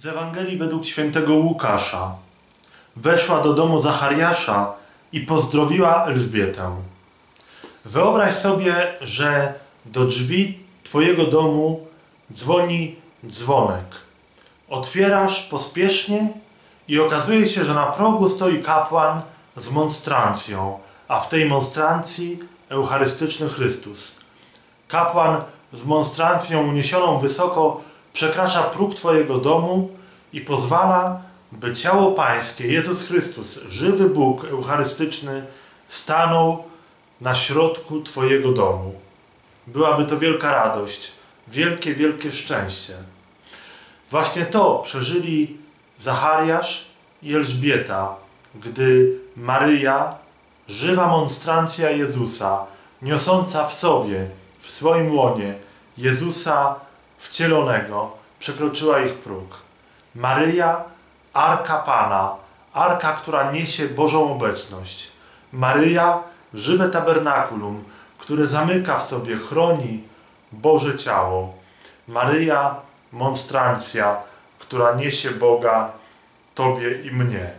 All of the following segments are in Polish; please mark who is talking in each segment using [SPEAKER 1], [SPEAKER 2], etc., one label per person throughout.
[SPEAKER 1] Z Ewangelii według świętego Łukasza. Weszła do domu Zachariasza i pozdrowiła Elżbietę. Wyobraź sobie, że do drzwi Twojego domu dzwoni dzwonek. Otwierasz pospiesznie i okazuje się, że na progu stoi kapłan z monstrancją, a w tej monstrancji Eucharystyczny Chrystus. Kapłan z monstrancją uniesioną wysoko przekracza próg Twojego domu i pozwala, by ciało Pańskie, Jezus Chrystus, żywy Bóg Eucharystyczny, stanął na środku Twojego domu. Byłaby to wielka radość, wielkie, wielkie szczęście. Właśnie to przeżyli Zachariasz i Elżbieta, gdy Maryja, żywa monstrancja Jezusa, niosąca w sobie, w swoim łonie Jezusa wcielonego, przekroczyła ich próg. Maryja, Arka Pana, Arka, która niesie Bożą obecność. Maryja, żywe tabernakulum, które zamyka w sobie, chroni Boże ciało. Maryja, monstrancja, która niesie Boga Tobie i mnie.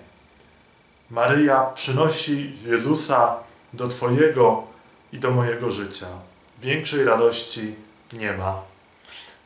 [SPEAKER 1] Maryja przynosi Jezusa do Twojego i do mojego życia. Większej radości nie ma.